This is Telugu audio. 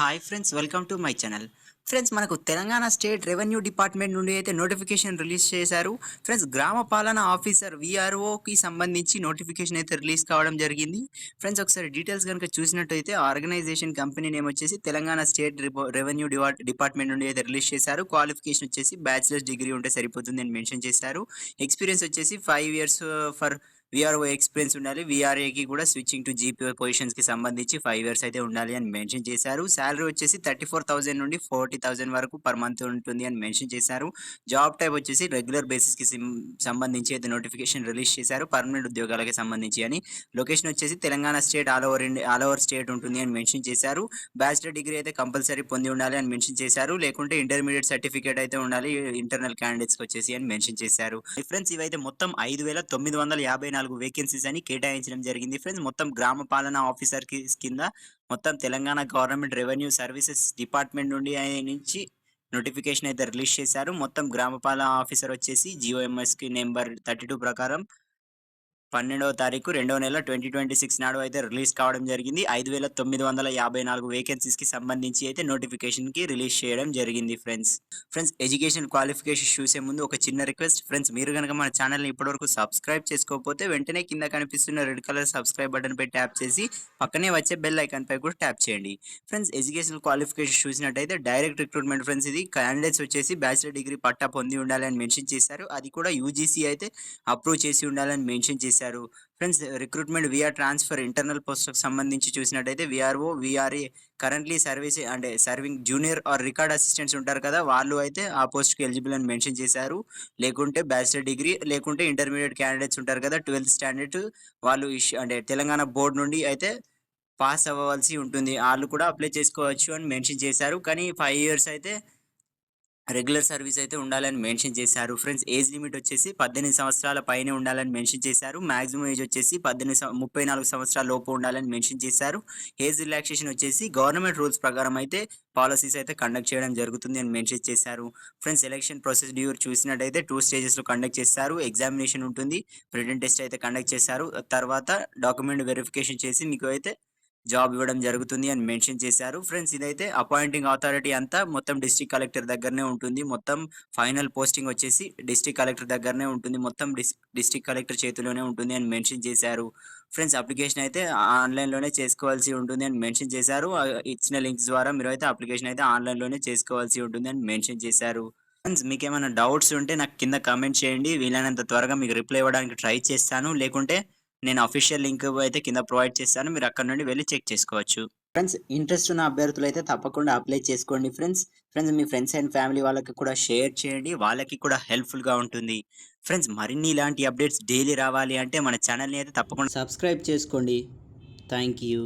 Hi friends welcome to my channel friends మనకు తెలంగాణ స్టేట్ రెవెన్యూ డిపార్ట్మెంట్ నుండి అయితే నోటిఫికేషన్ రిలీజ్ చేశారు. ఫ్రెండ్స్ గ్రామ పాలన ఆఫీసర్ విఆర్ఓకి సంబంధించి నోటిఫికేషన్ అయితే రిలీజ్ కావడం జరిగింది. ఫ్రెండ్స్ ఒకసారి డీటెయిల్స్ కనుక చూసినట్టయితే ఆర్గనైజేషన్ కంపెనీ నేమ్ వచ్చేసి తెలంగాణ స్టేట్ రెవెన్యూ డిపార్ట్మెంట్ నుండి అయితే రిలీజ్ చేశారు. క్వాలిఫికేషన్ వచ్చేసి బ్యాచిలర్స్ డిగ్రీ ఉంటే సరిపోతుంది అని మెన్షన్ చేశారు. ఎక్స్పీరియన్స్ వచ్చేసి five years for VRO experience ఉండాలి. విఆర్ఏకి కూడా స్విచ్చింగ్ టు జీపీ పొజిషన్స్కి సంబంధించి ఫైవ్ ఇయర్స్ అయితే ఉండాలి అని మెన్షన్ చేశారు. శాలరీ వచ్చేసి థర్టీ ఫోర్ థౌసండ్ నుండి ఫార్టీ థౌసండ్ వరకు పర్ మంత్ ఉంటుంది అని మెన్షన్ చేశారు. జాబ్ టైప్ వచ్చేసి రెగ్యులర్ బేసిస్కి సంబంధించి అయితే నోటిఫికేషన్ రిలీజ్ చేశారు. పర్మనెంట్ ఉద్యోగాలకి సంబంధించి అని. లొకేషన్ వచ్చేసి Telangana state all over all over state ఉంటుంది అని మెన్షన్ చేశారు. బ్యాచిలర్ డిగ్రీ అయితే కంపల్సరీ పొంది ఉండాలి అని మెన్షన్ చేశారు. లేకుంటే ఇంటర్మీడియట్ సర్టిఫికేట్ అయితే ఉండాలి. ఇంటర్నల్ క్యాండిడేట్స్ వచ్చేసి అని మెన్షన్ చేశారు. డిఫరెన్స్ ఇవైతే మొత్తం ఐదు వేల తొమ్మిది వందల యాభై నాలుగు వేకెన్సీస్ అని కేటాయించడం జరిగింది ఫ్రెండ్స్. మొత్తం గ్రామ పాలన ఆఫీసర్కి కింద మొత్తం Telangana government revenue services department నుండి నుంచి నోటిఫికేషన్ అయితే రిలీజ్ చేశారు. మొత్తం గ్రామపాలన ఆఫీసర్ వచ్చేసి జియోఎంఎస్కి నెంబర్ థర్టీ టూ ప్రకారం పన్నెండవ తారీఖు రెండవ నెల ట్వంటీ ట్వంటీ సిక్స్ నాడు అయితే రిలీజ్ కావడం జరిగింది. ఐదు వేల తొమ్మిది వందల యాభై నాలుగు వేకెన్సీస్కి సంబంధించి అయితే నోటిఫికేషన్కి రిలీజ్ చేయడం జరిగింది ఫ్రెండ్స్ ఫ్రెండ్స్ ఎడ్యుకేషన్ క్వాలిఫికేషన్ చూసే ముందు ఒక చిన్న రిక్వెస్ట్ ఫ్రెండ్స్ మీరు కనుక మన ఛానల్ని ఇప్పటివరకు సబ్స్క్రైబ్ చేసుకోకపోతే వెంటనే కింద కనిపిస్తున్న రెడ్ కలర్ సబ్స్క్రైబ్ బటన్ పై ట్యాప్ చేసి పక్కనే వచ్చే బెల్ ఐకాన్ పై కూడా ట్యాప్ చేయండి. ఫ్రెండ్స్ ఎడ్యుకేషన్ క్వాలిఫికేషన్ చూసినట్టయితే డైరెక్ట్ రిక్రూట్మెంట్ ఫ్రెండ్స్ ఇది క్యాండిడేట్స్ వచ్చేసి బ్యాచిలర్ డిగ్రీ పట్టా పొంది ఉండాలని మెన్షన్ చేశారు. అది కూడా యూజీసీ అయితే అప్రూవ్ చేసి ఉండాలని మెన్షన్ చేశారు. Friends recruitment VR transfer internal పోస్ట్కి సంబంధించి చూసినట్టయితే విఆర్ఓ విఆర్ఏ కరెంట్లీ సర్వీస్ అంటే serving junior or record assistants ఉంటారు కదా వాళ్ళు అయితే ఆ పోస్ట్కి ఎలిజిబుల్ అని మెన్షన్ చేశారు. లేకుంటే బ్యాచిలర్ డిగ్రీ లేకుంటే ఇంటర్మీడియట్ క్యాండిడేట్స్ ఉంటారు కదా ట్వెల్త్ స్టాండర్డ్ వాళ్ళు ఇష్యూ అంటే తెలంగాణ బోర్డు నుండి అయితే పాస్ అవ్వవలసి ఉంటుంది. వాళ్ళు కూడా అప్లై చేసుకోవచ్చు అని మెన్షన్ చేశారు. కానీ ఫైవ్ ఇయర్స్ అయితే రెగ్యులర్ సర్వీస్ అయితే ఉండాలని మెన్షన్ చేశారు. ఫ్రెండ్స్ ఏజ్ లిమిట్ వచ్చేసి పద్దెనిమిది సంవత్సరాల పైనే ఉండాలని మెన్షన్ చేశారు. మాక్సిమం ఏజ్ వచ్చేసి పద్దెనిమిది సం- ముప్పై నాలుగు సంవత్సరాల లోపు ఉండాలని మెన్షన్ చేశారు. ఏజ్ రిలాక్సేషన్ వచ్చేసి గవర్నమెంట్ రూల్స్ ప్రకారం అయితే పాలసీస్ అయితే కండక్ట్ చేయడం జరుగుతుంది అని మెన్షన్ చేశారు. ఫ్రెండ్స్ ఎలక్షన్ ప్రాసెస్ డ్యూర్ చూసినట్టయితే టూ స్టేజెస్లో కండక్ట్ చేస్తారు. ఎగ్జామినేషన్ ఉంటుంది. రిటర్న్ టెస్ట్ అయితే కండక్ట్ చేస్తారు తర్వాత డాక్యుమెంట్ వెరిఫికేషన్ చేసి మీకు అయితే జాబ్ ఇవ్వడం జరుగుతుంది అని మెన్షన్ చేశారు. ఫ్రెండ్స్ ఇదైతే అపాయింటింగ్ అథారిటీ అంతా మొత్తం డిస్ట్రిక్ట్ కలెక్టర్ దగ్గరనే ఉంటుంది. మొత్తం ఫైనల్ పోస్టింగ్ వచ్చేసి డిస్ట్రిక్ట్ కలెక్టర్ దగ్గరనే ఉంటుంది. మొత్తం డిస్ట్రిక్ట్ కలెక్టర్ చేతిలోనే ఉంటుంది అని మెన్షన్ చేశారు. ఫ్రెండ్స్ అప్లికేషన్ అయితే ఆన్లైన్లోనే చేసుకోవాల్సి ఉంటుంది అని మెన్షన్ చేశారు. ఇచ్చిన లింక్స్ ద్వారా మీరు అయితే అప్లికేషన్ అయితే ఆన్లైన్లోనే చేసుకోవాల్సి ఉంటుంది అని మెన్షన్ చేశారు. ఫ్రెండ్స్ మీకు ఏమైనా డౌట్స్ ఉంటే నాకు కింద కామెంట్ చేయండి. వీలైనంత త్వరగా మీకు రిప్లై ఇవ్వడానికి ట్రై చేస్తాను. లేకుంటే నేను అఫీషియల్ లింక్ అయితే కింద ప్రొవైడ్ చేస్తాను. మీరు అక్కడ నుండి వెళ్ళి చెక్ చేసుకోవచ్చు. ఫ్రెండ్స్ ఇంట్రెస్ట్ ఉన్న అభ్యర్థులు అయితే తప్పకుండా అప్లై చేసుకోండి ఫ్రెండ్స్ ఫ్రెండ్స్ మీ ఫ్రెండ్స్ అండ్ ఫ్యామిలీ వాళ్ళకి కూడా షేర్ చేయండి. వాళ్ళకి కూడా హెల్ప్ఫుల్గా ఉంటుంది. ఫ్రెండ్స్ మరిన్ని ఇలాంటి అప్డేట్స్ డైలీ రావాలి అంటే మన ఛానల్ని అయితే తప్పకుండా సబ్స్క్రైబ్ చేసుకోండి. Thank you